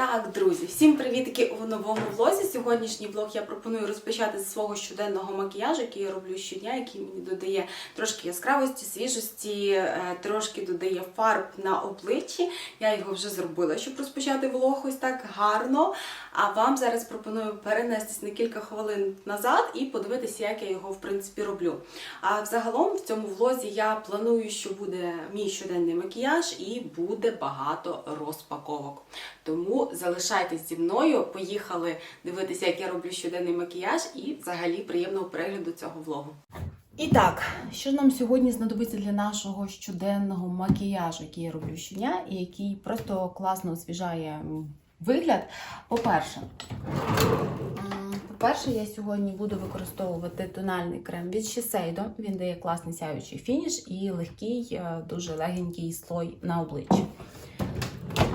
Так, друзі, всім привітки у новому влозі. Сьогоднішній влог я пропоную розпочати з свого щоденного макіяжу, який я роблю щодня, який мені додає трошки яскравості, свіжості, е, трошки додає фарб на обличчі. Я його вже зробила, щоб розпочати влог ось так гарно. А вам зараз пропоную перенестись на кілька хвилин назад і подивитися, як я його в принципі роблю. А взагалом в цьому влозі я планую, що буде мій щоденний макіяж і буде багато розпаковок. Тому залишайтесь зі мною, поїхали дивитися, як я роблю щоденний макіяж, і взагалі приємного перегляду цього влогу. І так, що нам сьогодні знадобиться для нашого щоденного макіяжу, який я роблю щодня, і який просто класно освіжає вигляд. По-перше, по-перше, я сьогодні буду використовувати тональний крем від Shiseido. Він дає класний сяючий фініш і легкий, е, дуже легенький слой на обличчі.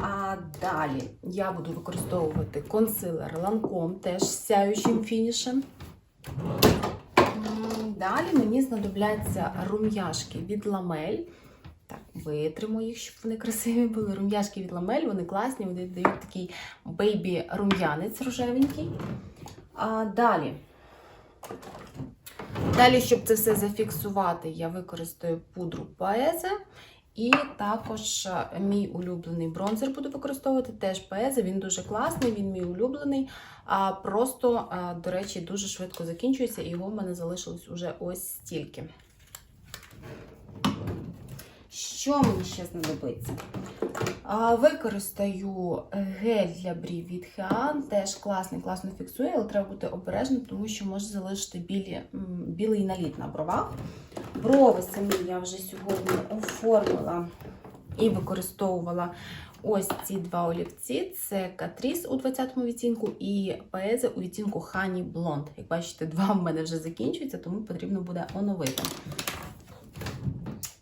А далі я буду використовувати консилер Lancome, теж з сяючим фінішем. Далі мені знадобляться рум'яшки від ламель. Так, витримо їх, щоб вони красиві були. Рум'яшки від ламель, вони класні, вони дають такий бейбі рум'янець рожевенький. А далі. Далі, щоб це все зафіксувати, я використаю пудру Паезе. І також е, мій улюблений бронзер буду використовувати теж Паезе. Він дуже класний, він мій улюблений. А просто, е, до речі, дуже швидко закінчується, його в мене залишилось уже ось стільки. Що мені ще знадобиться? Використаю гель для брів від Хеан. Теж класний, класно фіксує, але треба бути обережним, тому що може залишити білі, білий наліт на бровах. Брови самі я вже сьогодні оформила і використовувала ось ці два олівці. Це Catrice у 20-му відтінку і Paese у відтінку Honey Blonde. Як бачите, два в мене вже закінчуються, тому потрібно буде оновити.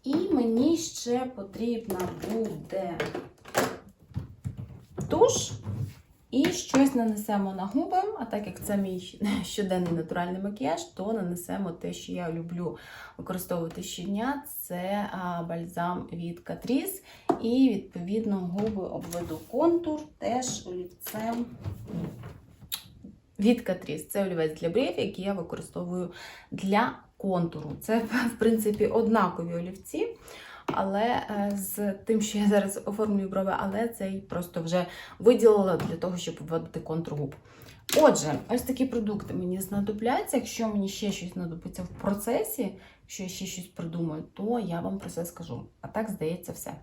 І мені ще потрібна буде туш. І щось нанесемо на губи, а так як це мій щоденний натуральний макіяж, то нанесемо те, що я люблю використовувати щодня, це бальзам від Catrice. І, відповідно, губи обведу контур теж олівцем від Catrice. Це олівець для брів, який я використовую для контуру. Це, в принципі, однакові олівці. Але е, з тим, що я зараз оформлюю брови, але цей просто вже виділила для того, щоб вводити контур губ. Отже, ось такі продукти мені знадобляться. Якщо мені ще щось знадобиться в процесі, якщо я ще щось придумаю, то я вам про це скажу. А так, здається, все.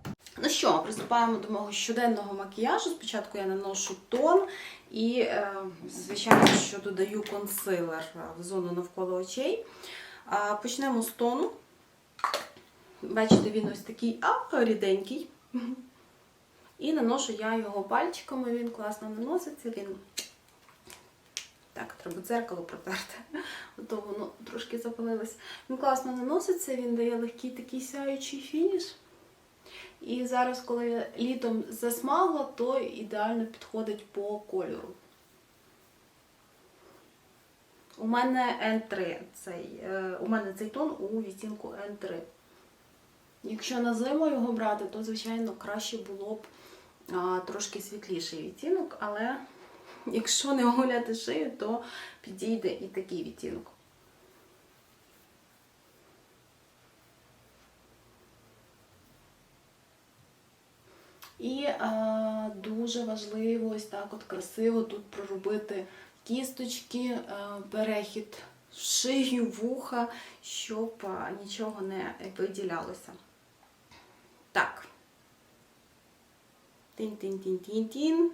Ну що, приступаємо до мого щоденного макіяжу. Спочатку я наношу тон і, е, звичайно, що додаю консилер в зону навколо очей. Почнемо з тону. Бачите, він ось такий а, ріденький. І наношу я його пальчиками, він класно наноситься. Він так, треба дзеркало протерти, а то воно трошки запалилось. Він класно наноситься, він дає легкий такий сяючий фініш. І зараз, коли я літом засмагла, то ідеально підходить по кольору. У мене N3 цей, е, у мене цей тон у відтінку N3. Якщо на зиму його брати, то, звичайно, краще було б а, трошки світліший відтінок, але якщо не оголяти шию, то підійде і такий відтінок. І а, дуже важливо ось так от красиво тут проробити кісточки, а, перехід в шию, вуха, щоб а, нічого не виділялося. Так. Тін-тін-тін-тін-тін.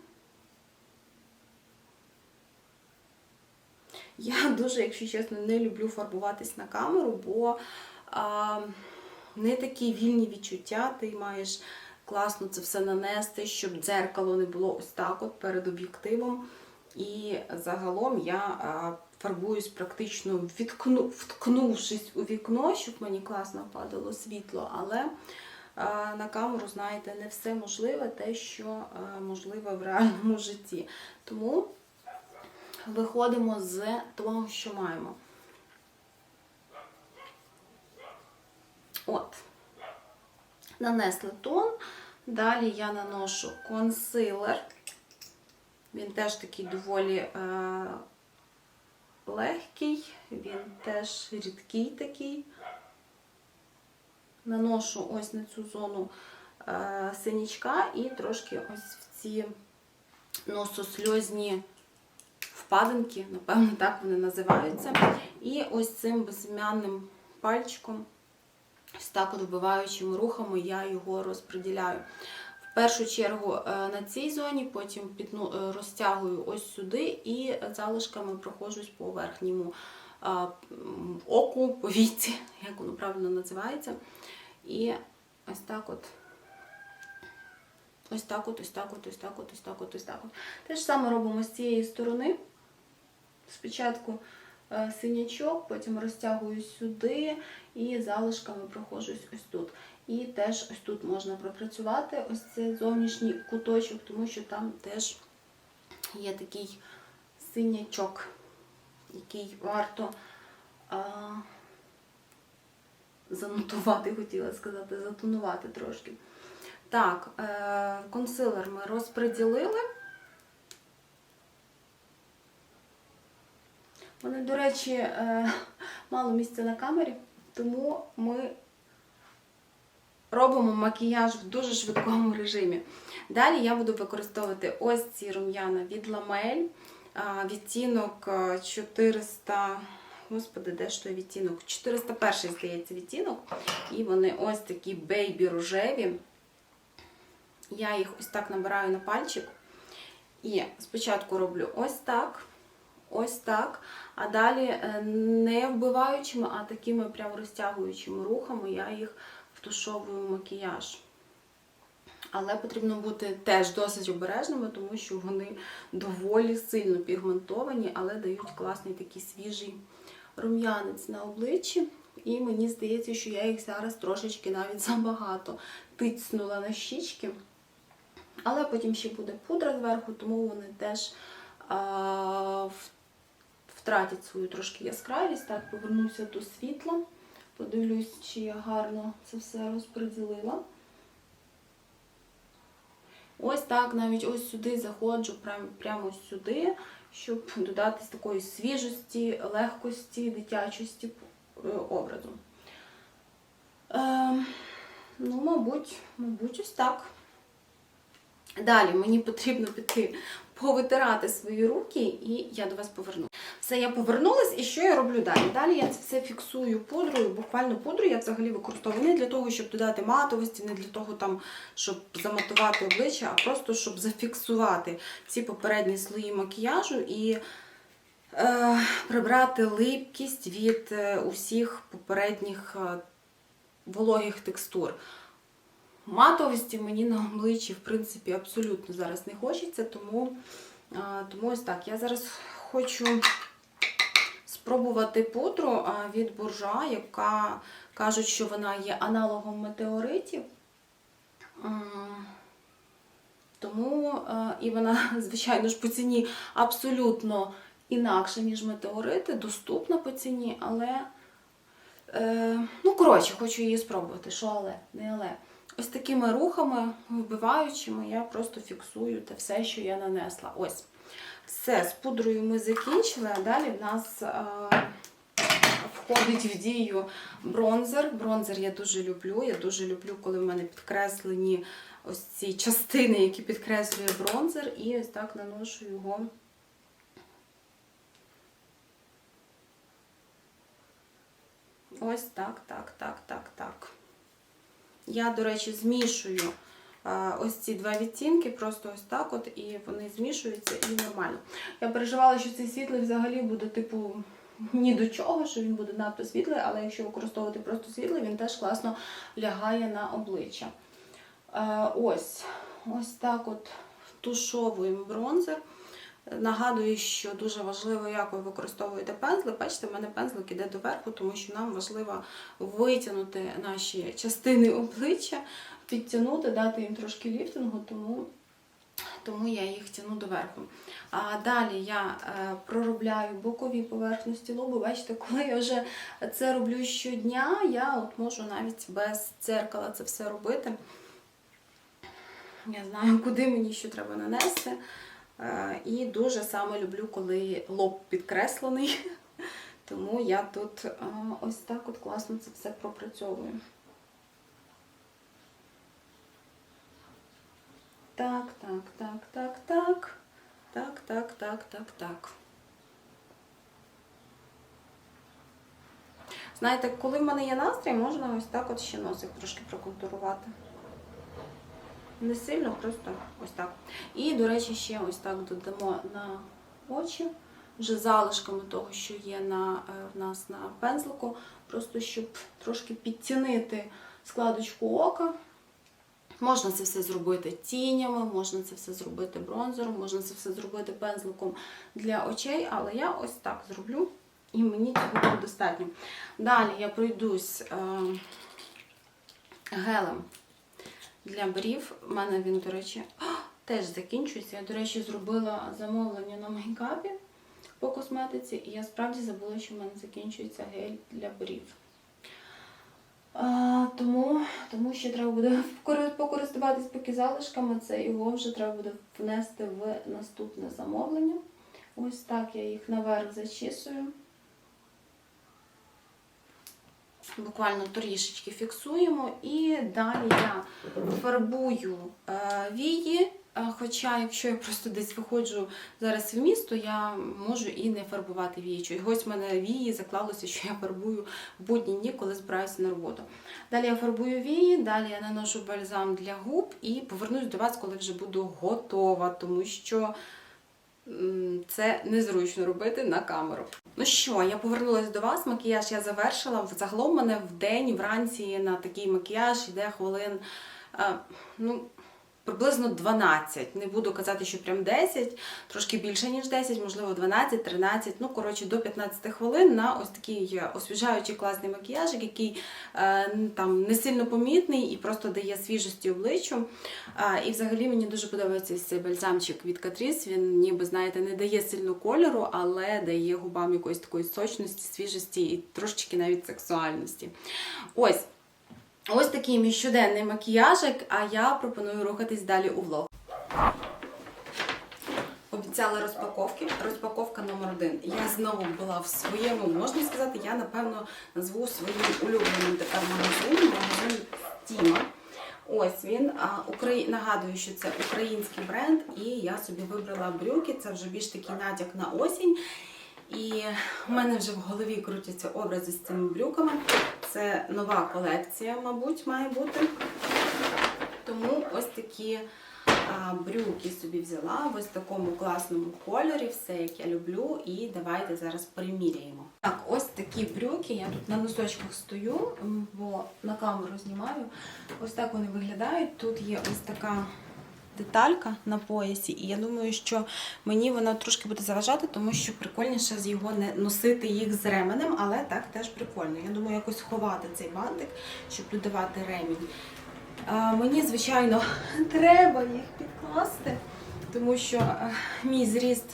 Я дуже, якщо чесно, не люблю фарбуватись на камеру, бо а, не такі вільні відчуття. Ти маєш класно це все нанести, щоб дзеркало не було ось так от перед об'єктивом. І загалом я а, фарбуюсь практично відкну, вткнувшись у вікно, щоб мені класно падало світло, але на камеру, знаєте, не все можливе, те, що можливе в реальному житті. Тому виходимо з того, що маємо. От. Нанесли тон. Далі я наношу консилер. Він теж такий доволі е, легкий, він теж рідкий такий. Наношу ось на цю зону е, синячка і трошки ось в ці нососльозні впадинки, напевно, так вони називаються. І ось цим безім'янним пальчиком, ось так от вбиваючими рухами, я його розподіляю. В першу чергу е, на цій зоні, потім е, розтягую ось сюди і залишками проходжусь по верхньому оку, повіці, як воно правильно називається. І ось так от. Ось так от, ось так от, ось так от, ось так от, ось так от. Те ж саме робимо з цієї сторони. Спочатку е, синячок, потім розтягую сюди і залишками проходжусь ось тут. І теж ось тут можна пропрацювати ось цей зовнішній куточок, тому що там теж є такий синячок, який варто а, занотувати, хотіла сказати, затонувати трошки. Так, е, консилер ми розподілили. Вони, до речі, е, мало місця на камері, тому ми робимо макіяж в дуже швидкому режимі. Далі я буду використовувати ось ці рум'яна від Ламель, відтінок е, 400. Господи, де ж той відтінок? 401, здається, відтінок. І вони ось такі бейбі рожеві. Я їх ось так набираю на пальчик. І спочатку роблю ось так, ось так. А далі е, не вбиваючими, а такими прям розтягуючими рухами я їх втушовую в макіяж. Але потрібно бути теж досить обережними, тому що вони доволі сильно пігментовані, але дають класний такий свіжий рум'янець на обличчі. І мені здається, що я їх зараз трошечки навіть забагато тицнула на щічки. Але потім ще буде пудра зверху, тому вони теж а, втратять свою трошки яскравість. Так, повернуся до світла. Подивлюсь, чи я гарно це все розподілила. Ось так, навіть ось сюди заходжу, прямо, прямо сюди, щоб додати такої свіжості, легкості, дитячості е, образу. Е, ну, мабуть, мабуть, ось так. Далі мені потрібно піти повитирати свої руки, і я до вас поверну. Все, я повернулась, і що я роблю далі? Далі я це все фіксую пудрою, буквально пудрою я взагалі використовую не для того, щоб додати матовості, не для того, там, щоб заматувати обличчя, а просто щоб зафіксувати ці попередні слої макіяжу і е, прибрати липкість від е, усіх попередніх е, вологих текстур. Матовості мені на обличчі, в принципі, абсолютно зараз не хочеться, тому, а, тому ось так. Я зараз хочу спробувати пудру від буржа, яка кажуть, що вона є аналогом метеоритів. Тому і вона, звичайно ж, по ціні абсолютно інакша, ніж метеорити, доступна по ціні, але. Е, ну, коротше, хочу її спробувати. Що але, не але. Ось такими рухами, вбиваючими, я просто фіксую те все, що я нанесла. Ось. Все, з пудрою ми закінчили, а далі в нас е, входить в дію бронзер. Бронзер я дуже люблю. Я дуже люблю, коли в мене підкреслені ось ці частини, які підкреслює бронзер, і ось так наношу його. Ось так, так, так, так, так. Я, до речі, змішую ось ці два відтінки, просто ось так от, і вони змішуються і нормально. Я переживала, що цей світлий взагалі буде, типу, ні до чого, що він буде надто світлий, але якщо використовувати просто світлий, він теж класно лягає на обличчя. Е, ось, ось так от втушовуємо бронзер. Нагадую, що дуже важливо, як ви використовуєте пензлик. Бачите, в мене пензлик іде доверху, тому що нам важливо витягнути наші частини обличчя, підтягнути, дати їм трошки ліфтингу, тому, тому я їх тяну доверху. А далі я е, проробляю бокові поверхності лобу. Бачите, коли я вже це роблю щодня, я от можу навіть без дзеркала це все робити. Я знаю, куди мені що треба нанести. Е, І дуже саме люблю, коли лоб підкреслений. Тому я тут е, ось так от класно це все пропрацьовую. Так, так, так, так, так. Так, так, так, так, так. Знаєте, коли в мене є настрій, можна ось так от ще носик трошки проконтурувати. Не сильно, просто ось так. І, до речі, ще ось так додамо на очі, вже залишками того, що є на, е, в нас на пензлику, просто щоб трошки підтінити складочку ока. Можна це все зробити тінями, можна це все зробити бронзером, можна це все зробити пензликом для очей, але я ось так зроблю, і мені цього буде достатньо. Далі я пройдусь е, гелем для брів. У мене він, до речі, теж закінчується. Я, до речі, зробила замовлення на мейкапі по косметиці, і я справді забула, що в мене закінчується гель для брів. Тому, тому ще треба буде покористуватись поки залишками. Це його вже треба буде внести в наступне замовлення. Ось так я їх наверх зачісую. Буквально трішечки фіксуємо. І далі я фарбую е, вії. Е, Хоча, якщо я просто десь виходжу зараз в місто, я можу і не фарбувати вії. Чогось в мене вії заклалося, що я фарбую в будні дні, коли збираюся на роботу. Далі я фарбую вії, далі я наношу бальзам для губ і повернусь до вас, коли вже буду готова, тому що це незручно робити на камеру. Ну що, я повернулася до вас. Макіяж я завершила. Загалом мене в день, вранці на такий макіяж йде хвилин. е, ну, Приблизно 12. Не буду казати, що прям 10, трошки більше, ніж 10, можливо, 12, 13, ну, коротше, до 15 хвилин на ось такий освіжаючий класний макіяжик, який е, там не сильно помітний і просто дає свіжості обличчю. І взагалі мені дуже подобається цей бальзамчик від Catrice. Він ніби, знаєте, не дає сильно кольору, але дає губам якоїсь такої сочності, свіжості і трошечки навіть сексуальності. Ось. Ось такий мій щоденний макіяжик, а я пропоную рухатись далі у влог. Обіцяла розпаковки. Розпаковка номер один. Я знову була в своєму, можна сказати, я напевно назву своїм улюбленим тепер магазином, магазин Тіма. Ось він. Украї... Нагадую, що це український бренд, і я собі вибрала брюки. Це вже більш такий натяк на осінь. І в мене вже в голові крутяться образи з цими брюками. Це нова колекція, мабуть, має бути. Тому ось такі брюки собі взяла в ось такому класному кольорі, все як я люблю. І давайте зараз приміряємо. Так, ось такі брюки. Я тут на носочках стою, бо на камеру знімаю. Ось так вони виглядають. Тут є ось така деталька на поясі, і я думаю, що мені вона трошки буде заважати, тому що прикольніше з його не носити їх з ременем, але так теж прикольно. Я думаю, якось ховати цей бантик, щоб додавати ремінь. А, мені, звичайно, треба їх підкласти, тому що е, мій зріст.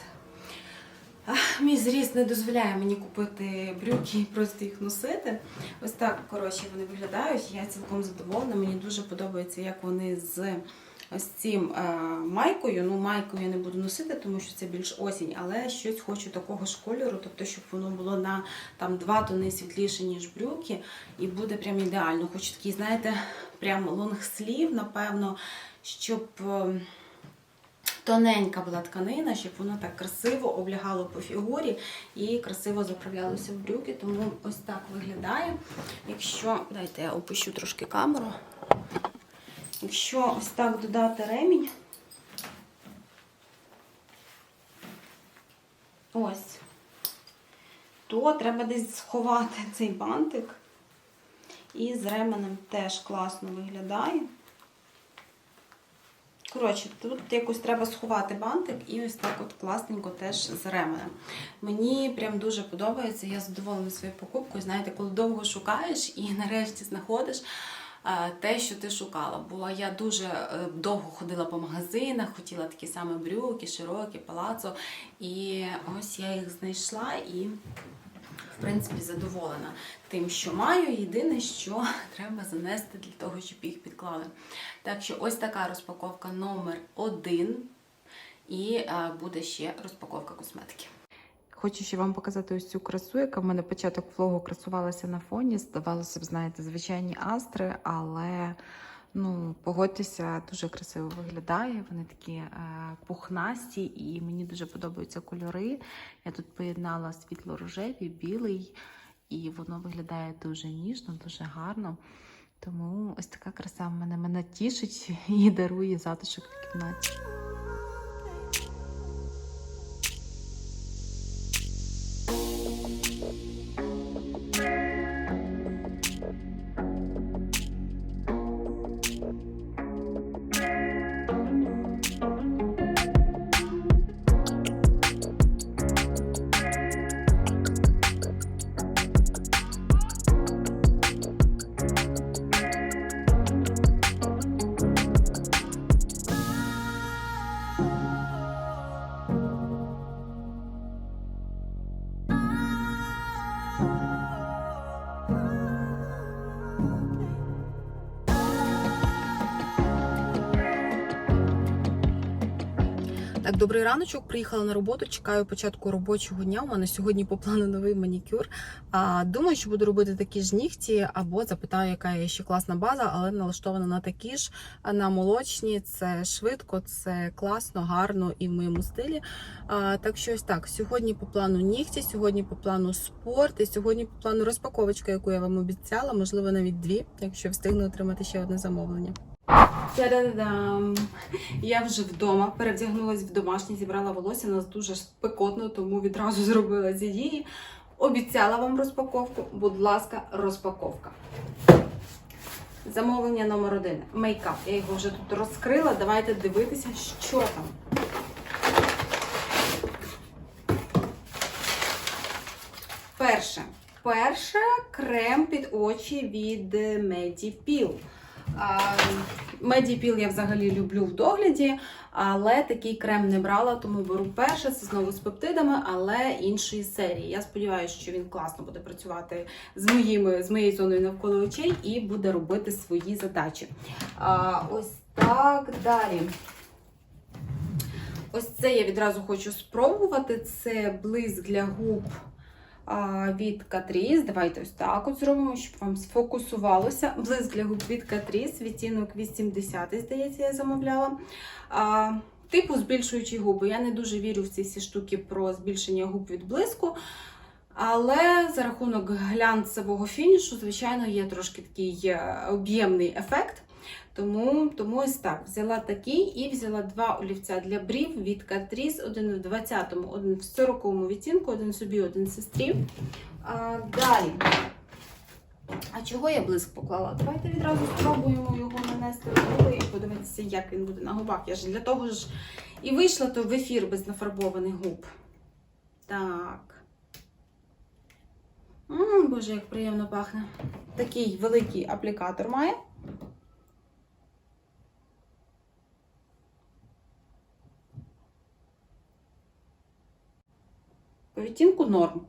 Мій зріст не дозволяє мені купити брюки і просто їх носити. Ось так, коротше, вони виглядають. Я цілком задоволена. Мені дуже подобається, як вони з ось цим е, майкою. Ну, майку я не буду носити, тому що це більш осінь, але щось хочу такого ж кольору, тобто, щоб воно було на там два тони світліше, ніж брюки, і буде прям ідеально. Хочу такий, знаєте, прям лонгслів, напевно, щоб. е, Тоненька була тканина, щоб воно так красиво облягало по фігурі і красиво заправлялося в брюки. Тому ось так виглядає. Якщо, дайте я опущу трошки камеру. Якщо ось так додати ремінь, ось, то треба десь сховати цей бантик. І з ременем теж класно виглядає. Коротше, тут якось треба сховати бантик і ось так от класненько теж з ременем. Мені прям дуже подобається, я задоволена своєю покупкою. Знаєте, коли довго шукаєш і нарешті знаходиш те, що ти шукала. Бо я дуже е, довго ходила по магазинах, хотіла такі саме брюки, широкі, палацо. І ось я їх знайшла і в принципі, задоволена тим, що маю. Єдине, що треба занести для того, щоб їх підклали. Так що ось така розпаковка номер один. і е, буде ще розпаковка косметики. Хочу ще вам показати ось цю красу, яка в мене початок влогу красувалася на фоні. Здавалося б, знаєте, звичайні астри, але ну, погодьтеся, дуже красиво виглядає. Вони такі е, пухнасті, і мені дуже подобаються кольори. Я тут поєднала світло-рожевий, білий, і воно виглядає дуже ніжно, дуже гарно. Тому ось така краса в мене мене тішить і дарує затишок в кімнаті. Так, добрий раночок. Приїхала на роботу. Чекаю початку робочого дня. У мене сьогодні по плану новий манікюр. А, думаю, що буду робити такі ж нігті, або запитаю, яка є ще класна база, але налаштована на такі ж, на молочні. Це швидко, це класно, гарно і в моєму стилі. А, так що ось так. Сьогодні по плану нігті, сьогодні по плану спорт, і сьогодні по плану розпаковочка, яку я вам обіцяла, можливо, навіть дві, якщо встигну отримати ще одне замовлення. Я вже вдома перевдягнулася в домашнє, зібрала волосся. У нас дуже спекотно, тому відразу зробила ці дії. Обіцяла вам розпаковку. Будь ласка, розпаковка. Замовлення номер один. Мейкап. Я його вже тут розкрила. Давайте дивитися, що там. Перше. Перше крем під очі від Medipil. Медіпіл я взагалі люблю в догляді, але такий крем не брала, тому беру перше. Це знову з пептидами, але іншої серії. Я сподіваюся, що він класно буде працювати з моїми, з моєю зоною навколо очей і буде робити свої задачі. А, ось так далі. Ось це я відразу хочу спробувати. Це блиск для губ від Catrice. Давайте ось так от зробимо, щоб вам сфокусувалося. Блиск для губ від Catrice, відтінок 80, здається, я замовляла. Типу збільшуючі губи. Я не дуже вірю в ці всі штуки про збільшення губ від блиску. Але за рахунок глянцевого фінішу, звичайно, є трошки такий е, об'ємний ефект. Тому, тому ось так. Взяла такий і взяла два олівця для брів від Catrice, один в 20-му, один в 40-му відтінку, один собі, один сестрі. А, далі. А чого я блиск поклала? Давайте відразу спробуємо його нанести в і подивитися, як він буде на губах. Я ж для того ж і вийшла то в ефір без нафарбованих губ. Так. М, Боже, як приємно пахне. Такий великий аплікатор має. По відтінку норм.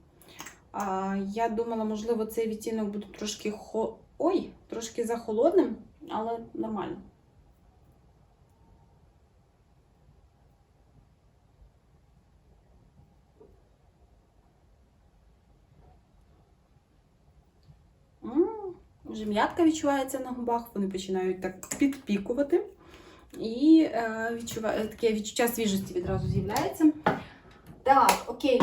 А, я думала, можливо, цей відтінок буде трошки хо... Ой, трошки захолодним, але нормально. Вже м'ятка відчувається на губах, вони починають так підпікувати. І е, відчуваю, таке відчуття свіжості відразу з'являється. Так, окей.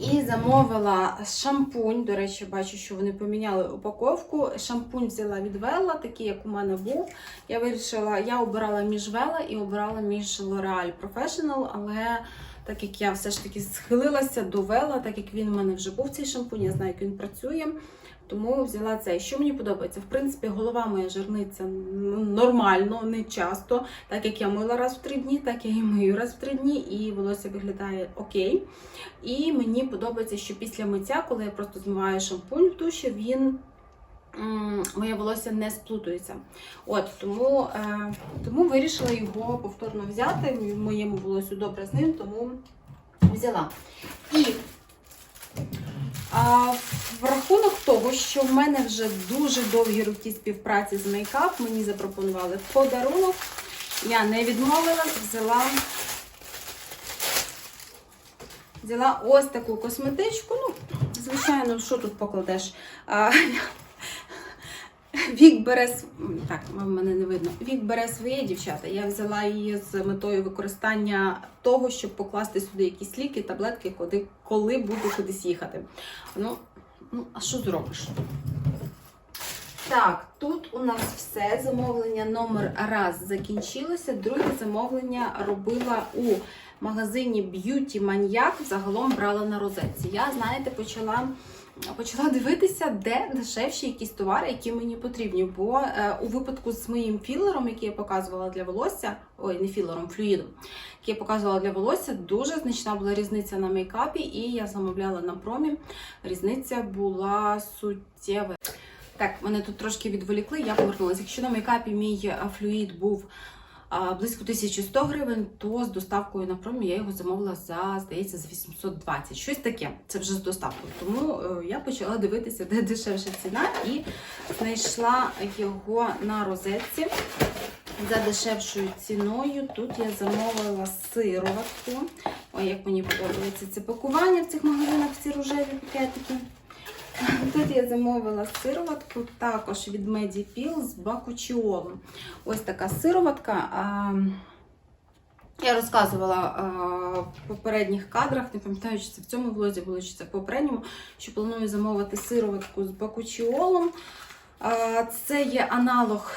І замовила шампунь. До речі, бачу, що вони поміняли упаковку. Шампунь взяла від Вела, такий, як у мене був. Я вирішила, я обирала між Вела і обирала між L'Oreal Professional, але так як я все ж таки схилилася до Вела, так як він в мене вже був цей шампунь, я знаю, як він працює. Тому взяла цей. Що мені подобається? В принципі, голова моя жирниться ну, нормально, не часто. Так як я мила раз в три дні, так я і мию раз в три дні, і волосся виглядає окей. І мені подобається, що після миття, коли я просто змиваю шампунь в душі, він. Моє волосся не сплутується. От тому, е, тому вирішила його повторно взяти. Моєму волосю добре з ним, тому взяла. І а, рахунок того, що в мене вже дуже довгі роки співпраці з мейкап, мені запропонували подарунок. Я не відмовилась, взяла Взяла ось таку косметичку. Ну, звичайно, що тут покладеш? А, Вік бере так, мене не видно. Вік бере своє дівчата. Я взяла її з метою використання того, щоб покласти сюди якісь ліки, таблетки, коли, буду кудись їхати. Ну, ну, а що зробиш? Так, тут у нас все. Замовлення номер раз закінчилося. Друге замовлення робила у магазині Beauty Maniac. Загалом брала на розетці. Я, знаєте, почала. Почала дивитися, де дешевші якісь товари, які мені потрібні. Бо е, у випадку з моїм філером, який я показувала для волосся, ой, не філером, флюїдом, який я показувала для волосся, дуже значна була різниця на мейкапі, і я замовляла на промі. Різниця була суттєва. Так, мене тут трошки відволікли, я повернулася. Якщо на мейкапі мій е, флюїд був близько 1100 гривень, то з доставкою на промі я його замовила за, здається, за 820. Щось таке. Це вже з доставкою. Тому е, я почала дивитися, де дешевша ціна, і знайшла його на розетці за дешевшою ціною. Тут я замовила сироватку. Ой, як мені подобається це пакування в цих магазинах, ці рожеві пакетики. Тут я замовила сироватку також від Medipil з бакучіолом. Ось така сироватка. Я розказувала в попередніх кадрах, не пам'ятаю, чи це в цьому влозі було, чи це в попередньому, що планую замовити сироватку з бакучіолом. Це є аналог,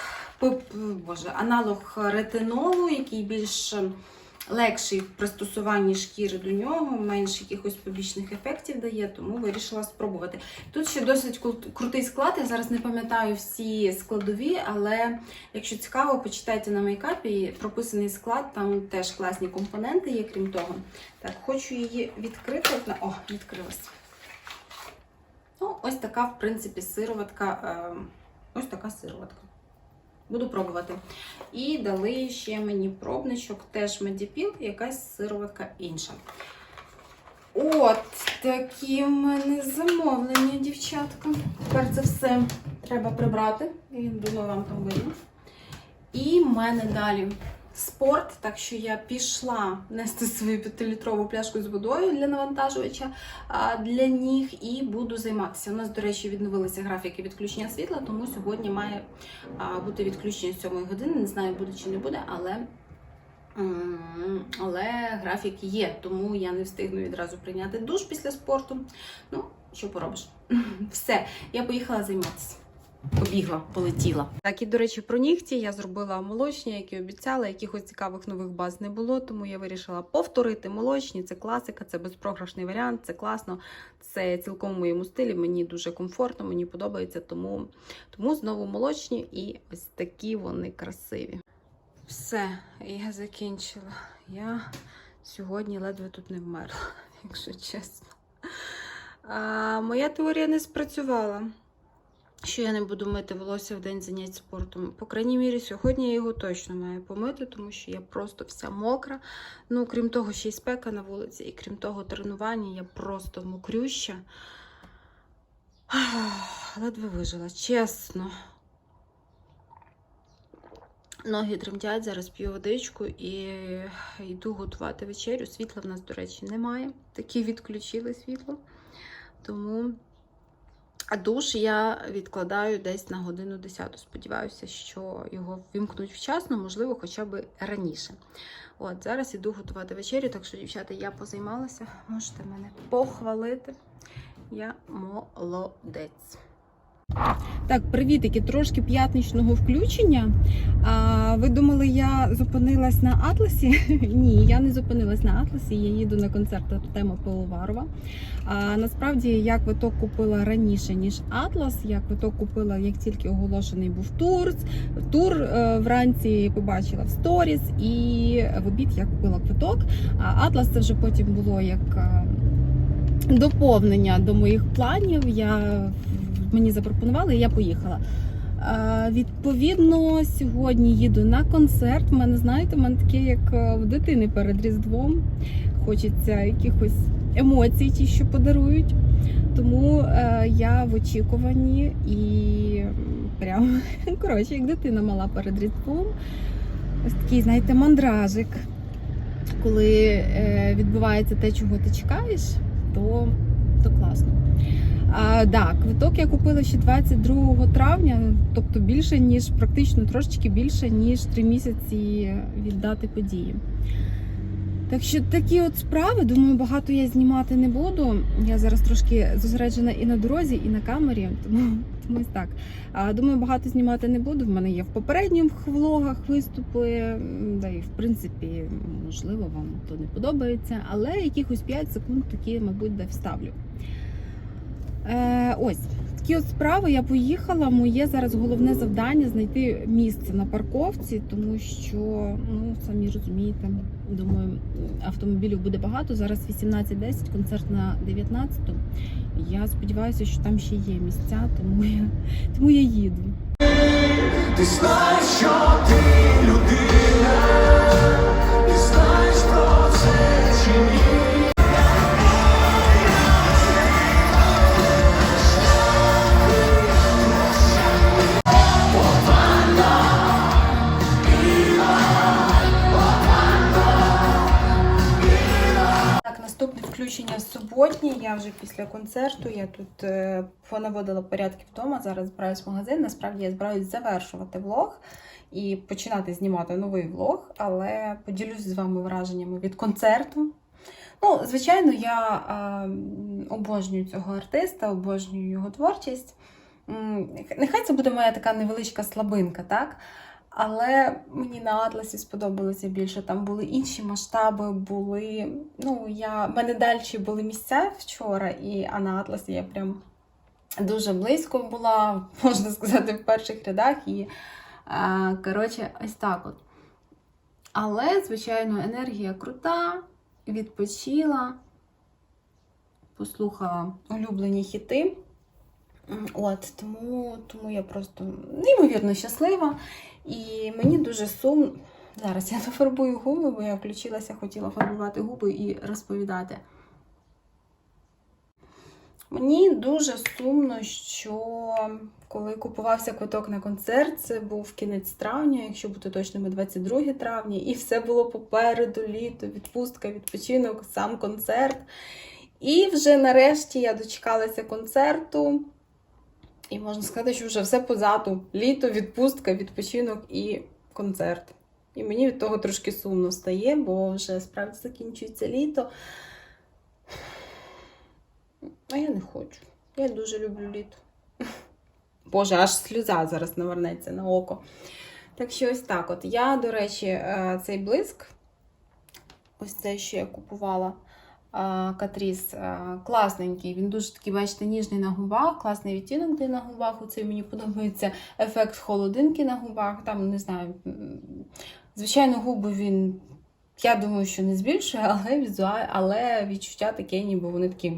боже, аналог ретинолу, який більш легший в пристосуванні шкіри до нього, менш якихось побічних ефектів дає, тому вирішила спробувати. Тут ще досить крутий склад. Я зараз не пам'ятаю всі складові, але якщо цікаво, почитайте на мейкапі. Прописаний склад, там теж класні компоненти є, крім того. Так, хочу її відкрити. О, відкрилась. Ну, ось така, в принципі, сироватка. е, Ось така сироватка. Буду пробувати. І дали ще мені пробничок, теж медіпіл, якась сироватка інша. От такі в мене замовлення, дівчатка. Тепер це все треба прибрати. Я думаю, вам там видно. І в мене далі спорт, так що я пішла нести свою 5-літрову пляшку з водою для навантажувача для ніг і буду займатися. У нас, до речі, відновилися графіки відключення світла, тому сьогодні має бути відключення з 7 години. Не знаю, буде чи не буде, але. Але графік є, тому я не встигну відразу прийняти душ після спорту. Ну, що поробиш? Все, я поїхала займатися. Побігла, полетіла. Так, і до речі, про нігті я зробила молочні, як і обіцяла. Якихось цікавих нових баз не було, тому я вирішила повторити молочні. Це класика, це безпрограшний варіант, це класно, це цілком в моєму стилі. Мені дуже комфортно, мені подобається. Тому, тому знову молочні і ось такі вони красиві. Все, я закінчила. Я сьогодні ледве тут не вмерла, якщо чесно. А, моя теорія не спрацювала що я не буду мити волосся в день занять спортом. По крайній мірі, сьогодні я його точно маю помити, тому що я просто вся мокра. Ну, крім того, ще й спека на вулиці, і крім того, тренування я просто мокрюща. Ледве вижила, чесно. Ноги тремтять, зараз п'ю водичку і йду готувати вечерю. Світла в нас, до речі, немає. Такі відключили світло. Тому а душ я відкладаю десь на годину 10. Сподіваюся, що його вімкнуть вчасно, можливо, хоча б раніше. От, зараз іду готувати вечерю, так що, дівчата, я позаймалася. Можете мене похвалити. Я молодець. Так, привітики, трошки п'ятничного включення. А, ви думали, я зупинилась на Атласі? Ні, я не зупинилась на Атласі. Я їду на концерт Тема Пивоварова. А насправді я квиток купила раніше, ніж Атлас. Я квиток купила, як тільки оголошений був тур. Тур е, вранці побачила в сторіс, і в обід я купила квиток. А Атлас це вже потім було як. е, Доповнення до моїх планів я мені запропонували, і я поїхала. Відповідно, сьогодні їду на концерт. У мене, знаєте, в мене таке, як е, в дитини перед Різдвом. Хочеться якихось емоцій, ті, що подарують. Тому е, я в очікуванні і прям коротше, як дитина мала перед Різдвом. Ось такий, знаєте, мандражик. Коли е, відбувається те, чого ти чекаєш, то, то класно. А, да, квиток я купила ще 22 травня, тобто більше, ніж практично трошечки більше, ніж 3 місяці від дати події. Так що такі от справи, думаю, багато я знімати не буду. Я зараз трошки зосереджена і на дорозі, і на камері, тому, тому ось так. А, думаю, багато знімати не буду. В мене є в попередніх влогах виступи, да і в принципі, можливо, вам то не подобається, але якихось 5 секунд такі, мабуть, де вставлю. Е, ось такі от справи. Я поїхала. Моє зараз головне завдання знайти місце на парковці, тому що, ну самі розумієте, думаю, автомобілів буде багато. Зараз 18.10, концерт на 19. Я сподіваюся, що там ще є місця, тому я, тому я їду. Ти знаєш, що ти людина, ти знаєш про це суботнє. Я вже після концерту. Я тут е, понаводила порядки вдома. Зараз збираюсь в магазин. Насправді я збираюсь завершувати влог і починати знімати новий влог, але поділюсь з вами враженнями від концерту. Ну, звичайно, я е, обожнюю цього артиста, обожнюю його творчість. Нехай це буде моя така невеличка слабинка, так? Але мені на Атласі сподобалося більше. Там були інші масштаби, були. Ну, я... в мене далі були місця вчора, і, а на Атласі я прям дуже близько була, можна сказати, в перших рядах. І, а, коротше, ось так от. Але, звичайно, енергія крута, відпочила, послухала улюблені хіти. От, тому, тому я просто неймовірно щаслива. І мені дуже сумно. Зараз я нафарбую губи, бо я включилася, хотіла фарбувати губи і розповідати. Мені дуже сумно, що коли купувався квиток на концерт, це був кінець травня, якщо бути точними, 22 травня, і все було попереду, літо, відпустка, відпочинок, сам концерт. І вже нарешті я дочекалася концерту. І можна сказати, що вже все позаду. Літо, відпустка, відпочинок і концерт. І мені від того трошки сумно стає, бо вже справді закінчується літо. А я не хочу. Я дуже люблю літо. Боже, аж сльоза зараз навернеться на око. Так що ось так от. Я, до речі, е, цей блиск, ось це, що я купувала. Катріс класненький. Він дуже такий, бачите, ніжний на губах, класний відтінок де на губах. Оце мені подобається ефект холодинки на губах. Там не знаю. Звичайно, губи він. Я думаю, що не збільшує, але візуаль, але відчуття таке, ніби вони такі.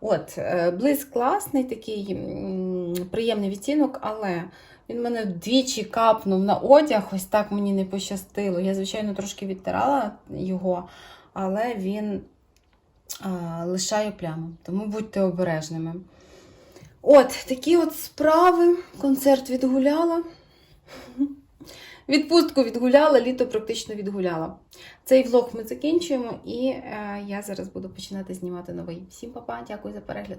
От, е, блиск класний, такий приємний відтінок, але він мене двічі капнув на одяг, ось так мені не пощастило. Я, звичайно, трошки відтирала його, але він лишає пляму. Тому будьте обережними. От, такі от справи. Концерт відгуляла. Відпустку відгуляла, літо практично відгуляла. Цей влог ми закінчуємо, і е, я зараз буду починати знімати новий. Всім па-па, дякую за перегляд.